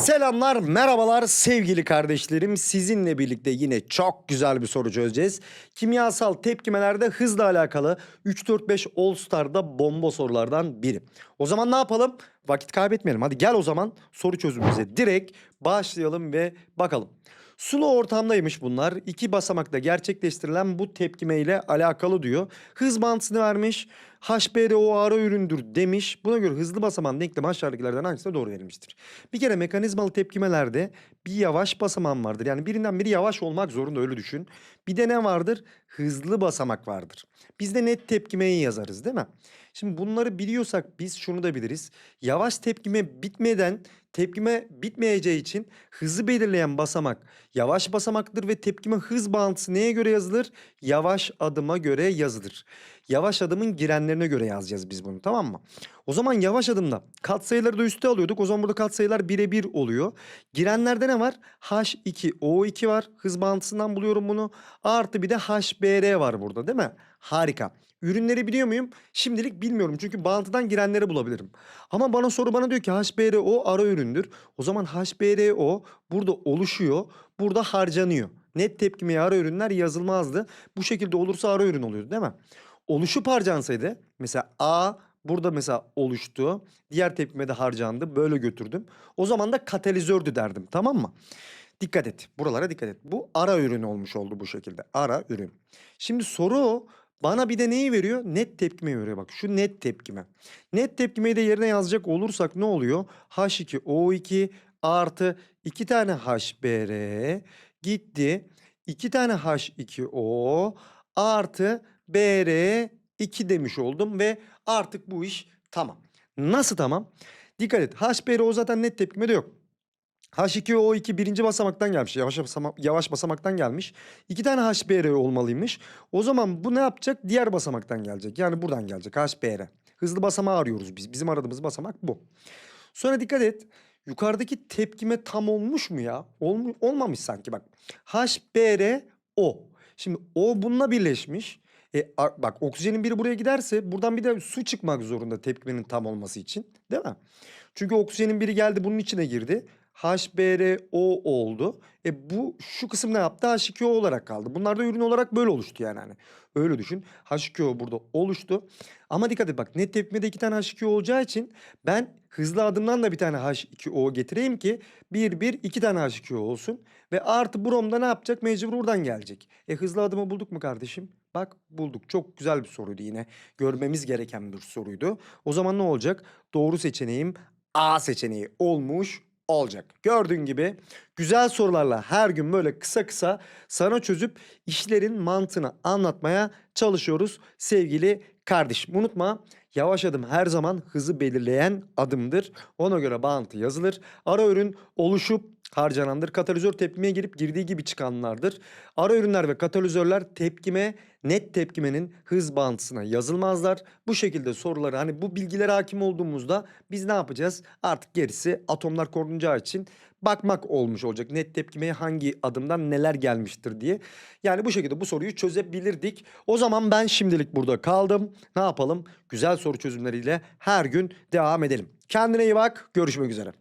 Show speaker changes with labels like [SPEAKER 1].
[SPEAKER 1] Selamlar, merhabalar sevgili kardeşlerim. Sizinle birlikte yine çok güzel bir soru çözeceğiz. Kimyasal tepkimelerde hızla alakalı 3-4-5 All Star'da bomba sorulardan biri. O zaman ne yapalım? Vakit kaybetmeyelim. Hadi gel o zaman soru çözümümüze direkt başlayalım ve bakalım. Sulu ortamdaymış bunlar. İki basamakta gerçekleştirilen bu tepkime ile alakalı diyor. Hız bantısını vermiş. HBRO ara üründür demiş. Buna göre hızlı basamağın denklemi aşağıdakilerden hangisine doğru verilmiştir? Bir kere mekanizmalı tepkimelerde bir yavaş basamak vardır. Yani birinden biri yavaş olmak zorunda öyle düşün. Bir de ne vardır? Hızlı basamak vardır. Biz de net tepkimeyi yazarız değil mi? Şimdi bunları biliyorsak biz şunu da biliriz. Yavaş tepkime bitmeden tepkime bitmeyeceği için hızı belirleyen basamak yavaş basamaktır ve tepkime hız bağıntısı neye göre yazılır? Yavaş adıma göre yazılır. Yavaş adımın girenlerine göre yazacağız biz bunu tamam mı? O zaman yavaş adımda katsayıları da üste alıyorduk. O zaman burada katsayılar birebir oluyor. Girenlerde ne var? H2O2 var. Hız bağıntısından buluyorum bunu. Artı bir de HBr var burada değil mi? Harika. Ürünleri biliyor muyum? Şimdilik bilmiyorum çünkü bağıntıdan girenleri bulabilirim. Ama bana soru bana diyor ki HBRO ara üründür. O zaman HBRO burada oluşuyor, burada harcanıyor. Net tepkimeye ara ürünler yazılmazdı. Bu şekilde olursa ara ürün oluyordu değil mi? Oluşup harcansaydı mesela A burada mesela oluştu. Diğer tepkimede harcandı. Böyle götürdüm. O zaman da katalizördü derdim tamam mı? Dikkat et. Buralara dikkat et. Bu ara ürün olmuş oldu bu şekilde. Ara ürün. Şimdi soru bana bir de neyi veriyor? Net tepkime veriyor. Bak şu net tepkime. Net tepkimeyi de yerine yazacak olursak ne oluyor? H2O2 artı 2 tane HBr gitti. 2 tane H2O artı Br2 demiş oldum ve artık bu iş tamam. Nasıl tamam? Dikkat et. HBrO zaten net tepkime de yok. H2O2 birinci basamaktan gelmiş. Yavaş, basama yavaş basamaktan gelmiş. İki tane HBr olmalıymış. O zaman bu ne yapacak? Diğer basamaktan gelecek. Yani buradan gelecek HBr. Hızlı basamağı arıyoruz biz. Bizim aradığımız basamak bu. Sonra dikkat et. Yukarıdaki tepkime tam olmuş mu ya? Olmu olmamış sanki bak. HBr. Şimdi O bununla birleşmiş. E, bak oksijenin biri buraya giderse buradan bir de su çıkmak zorunda tepkimenin tam olması için. Değil mi? Çünkü oksijenin biri geldi bunun içine girdi. HBrO oldu. E bu şu kısım ne yaptı? H2O olarak kaldı. Bunlar da ürün olarak böyle oluştu yani hani. Öyle düşün. H2O burada oluştu. Ama dikkat et bak net tepkimede iki tane H2O olacağı için ben hızlı adımdan da bir tane H2O getireyim ki bir bir iki tane H2O olsun. Ve artı bromda ne yapacak? Mecbur buradan gelecek. E hızlı adımı bulduk mu kardeşim? Bak bulduk. Çok güzel bir soruydu yine. Görmemiz gereken bir soruydu. O zaman ne olacak? Doğru seçeneğim A seçeneği olmuş olacak. Gördüğün gibi güzel sorularla her gün böyle kısa kısa sana çözüp işlerin mantığını anlatmaya çalışıyoruz sevgili kardeşim. Unutma yavaş adım her zaman hızı belirleyen adımdır. Ona göre bağıntı yazılır. Ara ürün oluşup harcanandır. Katalizör tepkimeye girip girdiği gibi çıkanlardır. Ara ürünler ve katalizörler tepkime net tepkimenin hız bağıntısına yazılmazlar. Bu şekilde soruları hani bu bilgilere hakim olduğumuzda biz ne yapacağız? Artık gerisi atomlar korunacağı için bakmak olmuş olacak. Net tepkimeye hangi adımdan neler gelmiştir diye. Yani bu şekilde bu soruyu çözebilirdik. O zaman ben şimdilik burada kaldım. Ne yapalım? Güzel soru çözümleriyle her gün devam edelim. Kendine iyi bak. Görüşmek üzere.